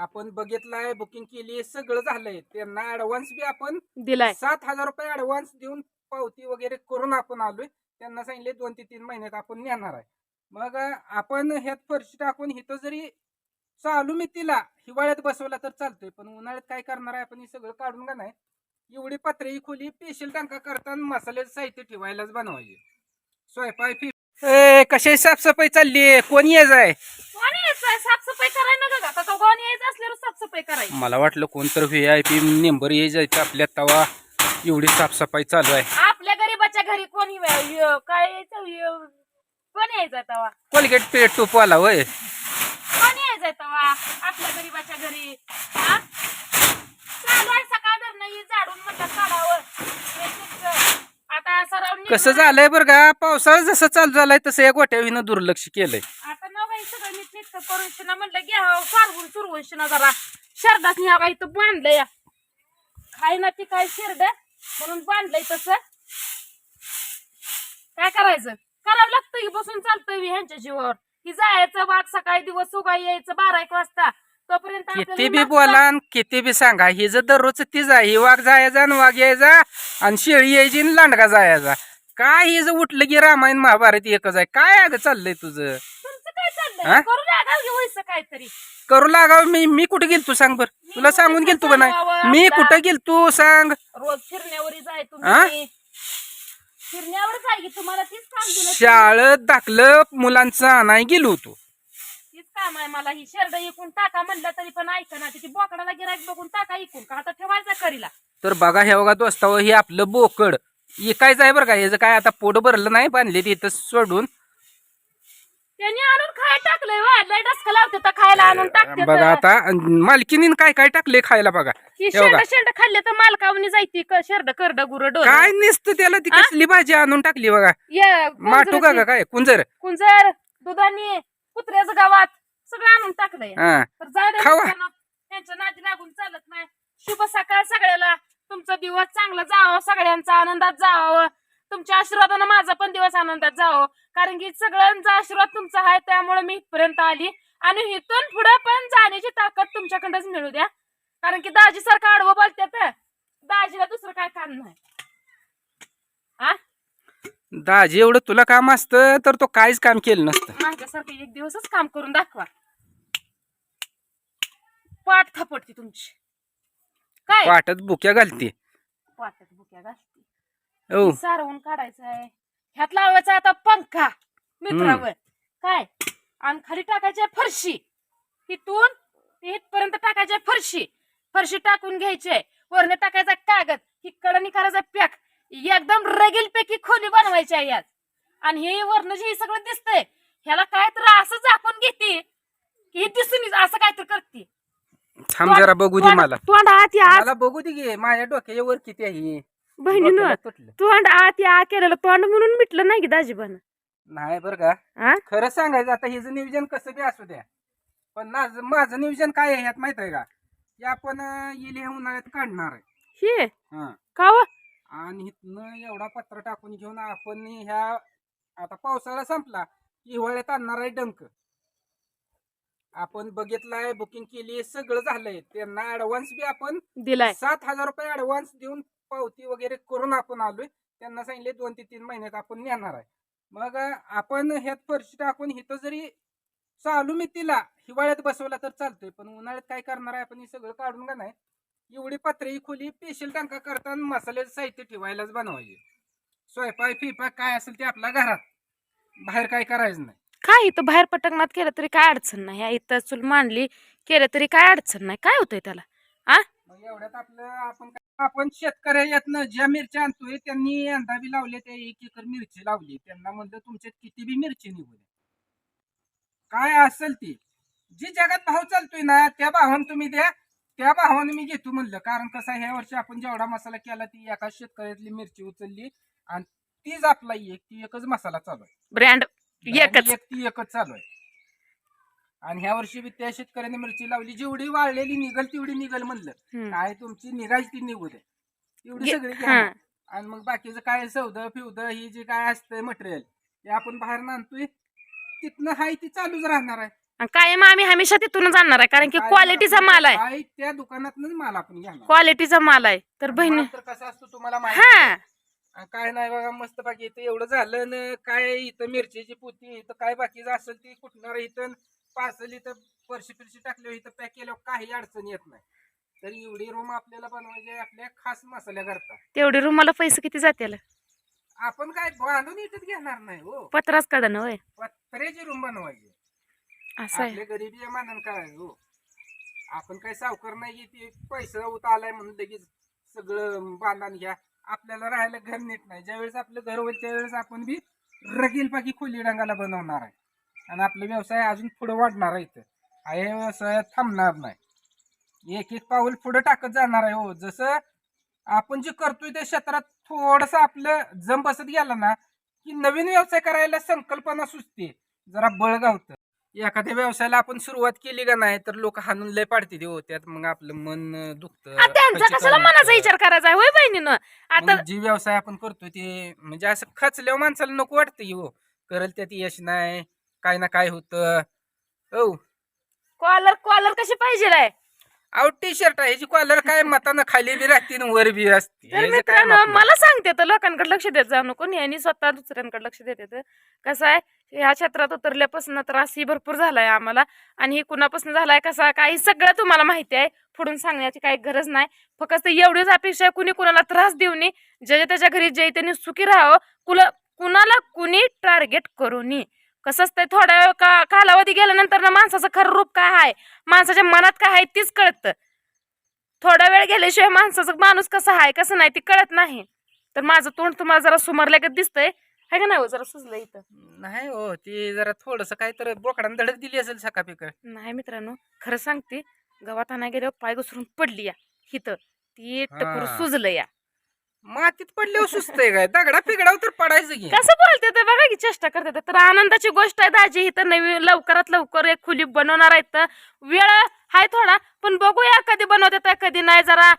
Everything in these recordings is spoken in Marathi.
आपण बघितलंय बुकिंग केली सगळं झालंय. त्यांना ऍडव्हान्स बी आपण दिलाय. सात हजार रुपये ऍडव्हान्स देऊन पावती वगैरे करून आपण आलोय. त्यांना सांगितले दोन ते तीन महिन्यात आपण येणार आहे. मग आपण ह्यात फरशी टाकून इथं जरी चालू मितीला हिवाळ्यात बसवला तर चालतोय. पण उन्हाळ्यात काय करणार आहे आपण हे सगळं काढून का नाही एवढी पत्रे ही खोली पेशल टांका करताना मसाल्याचं साहित्य ठेवायलाच बनवायचे. स्वयंपाक फी ए कशी साफसफाई चालली कोण येत आहे कोण यायचं साफसफाई करायला नका का आता तो कोण यायचं असल्यावर साफसफाई करायची. मला वाटलं कोणतर व्ही आय पी नेंबर ये जायचं आपल्या तवा एवढी साफसफाई चालू आहे. आपल्या गरीबाच्या घरी कोणी काय यायचं य- कोण यायचं तवा? कोलगेट पेट टोपवाला होय. कोण यायचं तवा? आपल्या गरीबाच्या घरी हा? चालू आहे सकाळ नाही झाडून म्हणतात काढावं. हे तुमचं. आता सराव कसं झालंय बरं का? पावसाळा जसं चालू झालाय तसं या गोट्याविनं दुर्लक्ष केलंय. आता सगळं नीट करून शिना म्हणलं घ्या फारवून सुरवून शिना जरा. बाई तर बांधलंय. खाय ना ती काय शिरड? म्हणून बांधलंय तसं. काय करायचं? करावं लागतं की बसून चालतंय ह्यांच्या जीवावर. की जायचं सकाळी दिवस यायचं बारा एक वाजता. तोपर्यंत किती बी बोला आणि किती बी सांगा. हे जर दररोज तीच आहे ही वाघ जायचा आणि वाघ यायचा आणि शेळी यायची आणि लांडगा जायचा. काय हे जर उठलं की रामायण महाभारत एकच आहे. काय अगं चाललंय तुझं? हा? करू काहीतरी. लागाव? मी मी कुठे गेलतो सांग बर? तुला सांगून गेलतो का नाही मी कुठं गेलतो सांग? रोज फिरण्यावर जाय हा? तुम्ही फिरण्यावर जाय की तुम्हाला तीच काम दिलं शाळेत दाखलं मुलांचं आणाय गेलो होतो. तीच काम आहे मला ही. शर्ट इकून टाका म्हणलं तरी पण ऐका ना ती बोकडाला गिरायक बघून टाका इकून. का आता ठेवायचा करीला? तर बघा हे बघा दोस्ताव हे आपलं बोकड. इकायचं आहे बरं का? याचं काय आता पोट भरलं नाही बांधले तिथं सोडून. त्यांनी आणून खाय टाकलंय वा लय डसकं लावते तर खायला आणून टाकते बघा आता मालकीनीन काय काय टाकले खायला बघा. ही बघा. शेंड शेंड खाल्ले तर मालकावनी जायती क- शेरड करड गुर डोर. काय नसतं त्याला ती? कसली भाजी आणून टाकली बघा. माटू का ग काय? कुंजर. कुंजर दुधानी कुत्र्याचं गावात सगळं आणून टाकलंय. हा. तर जाऊ दे खावा. मित्रांनो, त्यांच्या नादी लागून चालत नाही. शुभ सकाळ सगळ्याला. तुमचा दिवस चांगला जावं सगळ्यांचा आनंदात जावं. तुमच्या आशीर्वादानं माझा पण दिवस आनंदात जावं. कारण की सगळ्यांचा आशीर्वाद तुमचा आहे त्यामुळे मी इथपर्यंत आली. आणि इथून पुढे पण जाण्याची ताकद तुमच्याकडंच मिळू द्या. कारण की दाजी सारखं आडवं बोलतात दाजीला दुसरं काय काम नाही. आ? दाजी एवढं तुला काम असतं तर तो काहीच काम केलं नसतं. माझ्यासारखं एक दिवसच काम करून दाखवा. पाठ थपटती तुमची. काय? वाटत बुक्या घालते. पाटात बुक्या घालती. हो. सारवून काढायचं आहे ह्यात लावायचा आता पंखा मित्रावर. काय? आणि खाली टाकायची आहे फरशी. तिथून ते इथपर्यंत टाकायची आहे फरशी. फरशी टाकून घ्यायची. वरने टाकायचा कागद. इकडं करायचा पॅक. एकदम रगील पैकी खोली बनवायची आहे यात. आणि हे वरनं जे हे सगळं दिसतंय ह्याला काय तर असं झाकून घेते की हे दिसून असं काय तर करते. थांब जरा बघू दे मला. तोंड या. मला बघू दे माझ्या डोक्याच्या वर किती आहे बहिणीनं तुटलं. तोंड आत या केलेलं तोंड म्हणून मिटलं नाही की दाजीबान. नाही बरं का. हा खरं सांगायचं आता हिचं नियोजन कसं बी असू द्या. पण माझं माझं नियोजन काय आहे ह्यात माहीत आहे का? की आपण अं, येईल ह्या उन्हाळ्यात काढणार आहे. हे? हा. का व? आणि इथनं एवढा पत्र टाकून घेऊन आपण ह्या आता पावसाळा संपला की हिवाळ्यात आणणार आहे डंक. आपण बघितलंय बुकिंग केली सगळं झालंय. त्यांना ऍडव्हान्स बी आपण दिलाय. सात हजार रुपये ऍडव्हान्स देऊन पावती वगैरे करून आपण आलोय त्यांना सांगितले दोन ते तीन महिन्यात आपण नेणार आहे. मग आपण ह्यात फरशी टाकून हिथं जरी चालू मी तिला हिवाळ्यात बसवला तर चालतोय पण उन्हाळ्यात काय करणार आहे आपण हे सगळं काढून का नाही एवढी पत्रे खोली पेशल टांका करताना मसाल्याचं साहित्य ठेवायलाच बनवायचे. स्वयंपाक फिपाक काय असेल ते आपल्या घरात बाहेर काय करायचं नाही. काय इथं बाहेर पटकनात केलं तरी काय अडचण नाही या इथं चूल मांडली केलं तरी काय अडचण नाही काय होतंय त्याला? आ? एवढ्यात आपलं आपण काय- आपण शेतकऱ्यातनं ज्या मिरच्या आणतोय त्यांनी यंदा बी लावले त्या एक एकर मिरची लावली. त्यांना म्हणलं तुमच्यात किती बी मिरची निघू द्या. काय असेल ती? जी जगात भाव चालतोय ना त्या भावानं तुम्ही द्या त्या भावानं मी घेतो म्हणलं. कारण कसं ह्या वर्षी आपण जेवढा मसाला केला ती एका शेतकऱ्यातली मिरची उचलली आणि तीच आपला एक ती एकच मसाला चालू आहे. ब्रँड एकच. ती एकच चालू आहे. आणि ह्या वर्षी बी त्या शेतकऱ्याने मिरची लावली. जेवढी वाळलेली निघल तेवढी निघल म्हणलं. हम्म. काय तुमची निघायची ती निघू दे एवढी सगळी हा. घ्या. आणि मग बाकीचं काय सौद फिवद ही जी काय असतंय मटेरियल ते आपण बाहेर आणतोय. तिथनं हाय ती चालूच राहणार आहे. आणि कायम आम्ही हमेशा तिथूनच आणणार आहे. कारण की काय क्वालिटीचा माल आहे. त्या दुकानातनच माल आपण घेणार. क्वालिटीचा माल आहे. तर बहिणी तर कसा असतो तुम्हाला माहिती हा. आहे. आणि काय नाही बघा मस्त बाकी इथं एवढं झालं न काय इथं मिरचीची पोती इथं काय बाकीचं असेल ती कुठणार इथं पार्सल इथं परशी फिरशी टाकल्यावर इथं पॅक केल्यावर काही अडचण येत नाही. तर एवढी रूम आपल्याला बनवायची आहे आपल्या खास मसाल्या करता तेवढी रुमाला पैसे किती जातील? आपण काय बांधून इथं घेणार नाही हो. पत्राच काढा ना होय. पत्र्याची रूम बनवायची असं आहे. आपल्या गरिबी आहे मानन काय हो. आपण काय सावकार नाही की ते पैसा होत आलाय म्हणून लगेच सगळं बांधून घ्या. आपल्याला राहायला घर नीट नाही. ज्यावेळेस आपलं घर होईल त्यावेळेस आपण बी रगील पाकी खोली डांगाला बनवणार आहे. आणि आपला व्यवसाय अजून पुढे वाढणार आहे इथं. हा व्यवसाय थांबणार नाही. एक एक पाऊल पुढे टाकत जाणार आहे हो. जसं आपण जे करतोय त्या क्षेत्रात थोडस आपलं जम बसत गेला ना की नवीन व्यवसाय करायला संकल्पना सुचते. जरा बळ गावतं. एखाद्या व्यवसायाला आपण सुरुवात केली का नाही तर लोक हाणून लय पाडते हो. त्यात मग आपलं मन दुखतं. कशाला मनाचा. विचार करायचा आहे? होय बहिणीनं? आता जी व्यवसाय आपण करतोय ते म्हणजे असं खचल्यावर माणसाला नको वाटतं की हो. करल त्यात यश नाही. काय ना काय होतं. हो कॉलर कॉलर कशी पाहिजे आहे अहो टी शर्ट आहे ह्याची कॉलर काय मतानं खाली बी राहते आणि वर बी असते. तर ह्याचं काय मित्रांनो? मला सांगते तर लोकांकडे लक्ष देत जाऊ नको आणि स्वतः दुसऱ्यांकडे लक्ष देते तर कसं आहे ह्या क्षेत्रात उतरल्यापासून त्रास ही भरपूर झालाय आम्हाला. आणि ही कुणापासून झालाय कसा काही सगळं तुम्हाला माहिती आहे. पुढून सांगण्याची काही गरज नाही. फक्त एवढीच अपेक्षा आहे कुणी कुणाला त्रास देऊ नये. ज्याच्या त्याच्या घरी जे त्यांनी सुखी राहावं. कुला कुणाला कुणी टार्गेट करू नये. कसं असतंय थोड्या वेळ का कालावधी गेल्यानंतर ना माणसाचं खरं रूप काय आहे माणसाच्या मनात काय आहे तीच कळतं. थोडा वेळ गेल्याशिवाय माणसाचं माणूस कसं आहे कसं नाही ती कळत नाही. तर माझं तोंड तुम्हाला जरा सुमारल्यागत दिसतंय. है का नाही हो? जरा सुचलं इथं. नाही हो ती जरा थोडस काय तर बोकडानं धडक दिली असेल सका पिक नाही मित्रांनो खरं सांगते गावात आणा गेल्यावर पाय घसरून पडली या. हिथं ती टपूर हा. सुजलं या. मातीत पडल्यावर सुचतंय काय? दगडा पिगडाव तर पडायचं की. कसं बोलते ते बघा की चेष्टा करते. तर आनंदाची गोष्ट आहे दाजी इथं नवीन लवकरात लवकर एक खुली बनवणार आहेत. तर वेळ आहे थोडा पण बघूया कधी बनवते तर कधी नाही जरा.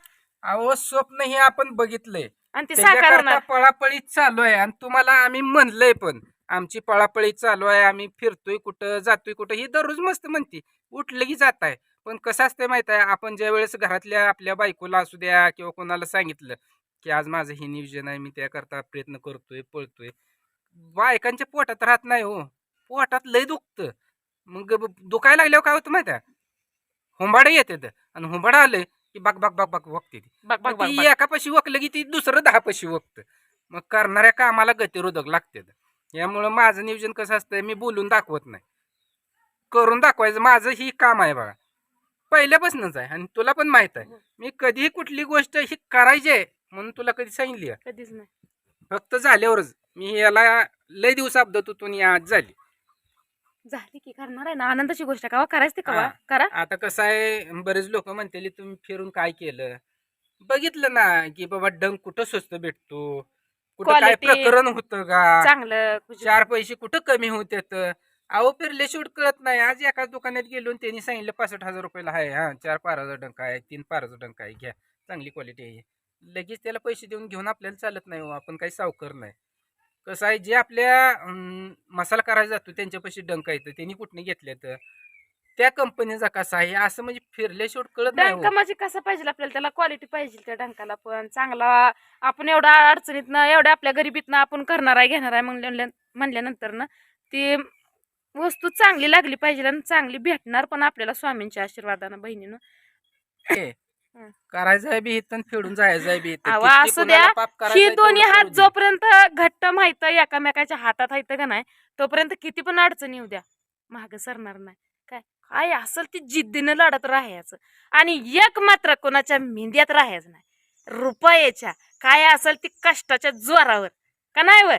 अहो स्वप्न हे आपण बघितलंय. आणि ती साकार त्याच्याकरता होणार. पळापळी चालू आहे. आणि तुम्हाला आम्ही म्हणलंय पण आमची पळापळी चालू आहे. आम्ही फिरतोय कुठं जातोय कुठं ही दररोज मस्त म्हणते. उठलं की जात आहे. पण कसं असतंय माहीत आहे आपण ज्या वेळेस घरातल्या आपल्या बायकोला असू द्या किंवा कोणाला सांगितलं की आज माझं हे नियोजन आहे मी त्याकरता प्रयत्न करतोय पळतोय. बायकांच्या पोटात राहत नाही हो. पोटात लय दुखतं. मग दुखायला लागल्यावर काय होतं माहिती आहे? हुंबाडे येतात आणि हुंबाडा आलं की बाक बाक बाक बाक वकते ती. एका पशी वकलं की ती दुसरं दहा पशी वकत. मग करणाऱ्या कामाला गतिरोधक लागते यामुळं माझं नियोजन कसं असतं मी बोलून दाखवत नाही. करून दाखवायचं माझं ही काम आहे बघा. पहिल्यापासूनच आहे आणि तुला पण माहीत आहे. मी कधीही कुठली गोष्ट ही करायची आहे म्हणून तुला कधी सांगितली. कधीच नाही. फक्त झाल्यावरच. मी याला लय दिवस अब्दत होतो आणि आज झाली. झाली की करणार आहे ना? आनंदाची गोष्ट. कवा करायची ती कवा? हा. करा. आता कसं आहे बरेच लोक म्हणतील तुम्ही फिरून काय केलं? बघितलं ना की बाबा डंग कुठं स्वस्त भेटतो? कुठं काय Quality. प्रकरण होतं का? चांगलं कुठे- चार पैसे कुठं कमी होतात अहो फिरले शेवट कळत नाही. आज एकाच दुकानात गेलो आणि त्यांनी सांगितलं पासष्ट हजार रुपयाला आहे. हा चार पाराचा डंका आहे तीन पाराचा डंका आहे. घ्या. चांगली क्वालिटी आहे. लगेच त्याला पैसे देऊन घेऊन आपल्याला चालत नाही हो आपण काही सावकर नाही. कसं आहे जे आपल्या मसाला करायला जातो त्यांच्यापाशी डंका येतं त्यांनी कुठने घेतले तर. त्या कंपनीचा कसा आहे असं म्हणजे फिरले शेवट कळत नाही डंका हो. म्हणजे कसं पाहिजे आपल्याला त्याला क्वालिटी पाहिजे त्या डंकाला पण. चांगला आपण एवढा अडचणीतनं एवढ्या आपल्या गरिबीतनं आपण करणार आहे घेणार आहे म्हणल्या म्हणल्यानंतर ना ती वस्तू चांगली लागली पाहिजे आणि चांगली भेटणार पण आपल्याला स्वामींच्या आशीर्वादानं बहिणीनं. हे, करायचं आहे बी आणि फेडून जायचं आहे बी. अहो, असू द्या. ही आहे दोन्ही हात. जोपर्यंत घट्ट माहीत एकामेकाच्या हातात आहेत का नाही तोपर्यंत किती पण अडचण येऊ द्या. माग सरणार नाही. काय? काय असेल ती जिद्दीनं लढत राहायचं. आणि एक मात्र कोणाच्या मेंद्यात राहायचं नाही. रुपयाच्या. काय असेल ती कष्टाच्या जोरावर. का नाही वर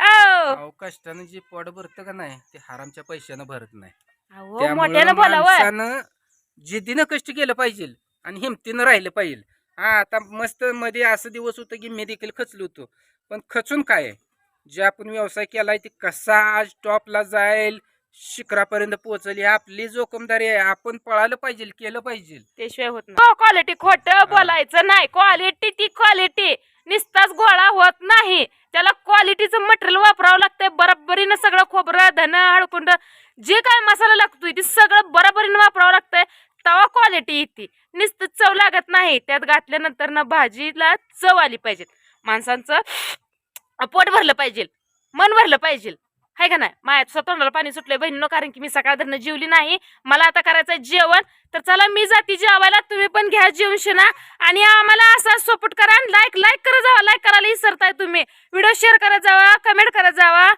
अहो. कष्टानं जे पोट भरतं का नाही ते हरामच्या पैशानं भरत नाही. अहो त्यामुळं मोठ्यानं बोलावं. माणसानं जिद्दीनं कष्ट केलं पाहिजे आणि हिमतीनं राहिलं पाहिजे. हा आता मस्त मध्ये असं दिवस होतं की मी देखील खचलो होतो. पण खचून काय? आहे जे आपण व्यवसाय केलाय ते कसा आज टॉपला जाईल शिखरापर्यंत पोहोचली आपली जोखमदारी आहे. आपण पळालं पाहिजे केलं पाहिजे. त्याशिवाय होत नाही. क्वालिटी खोट बोलायचं नाही. क्वालिटी ती क्वालिटी निस्ताच गोळा होत नाही. त्याला क्वालिटीचं मटेरियल वापरावं लागतंय. बरोबरीनं सगळं खोबरं धन हळकुंड जे काय मसाला लागतोय ते सगळं बरोबरीनं वापरावं लागतंय. तवा क्वालिटी येते. नुसतं चव लागत नाही. त्यात घातल्यानंतर ना भाजीला चव आली पाहिजे. माणसांचं पोट भरलं पाहिजे. मन भरलं पाहिजे. हाय का नाही? माया तुझं तोंडाला पाणी सुटलंय. बहिणीनं कारण की मी सकाळ जेवली नाही. मला आता करायचं जेवण. तर चला मी जाती जेवायला. तुम्ही पण घ्या जेवण शिना. आणि आम्हाला असा सपोर्ट करा. लाईक लाईक करत जावा. लाईक करायला विसरताय तुम्ही. व्हिडिओ शेअर करत जावा. कमेंट करत जावा.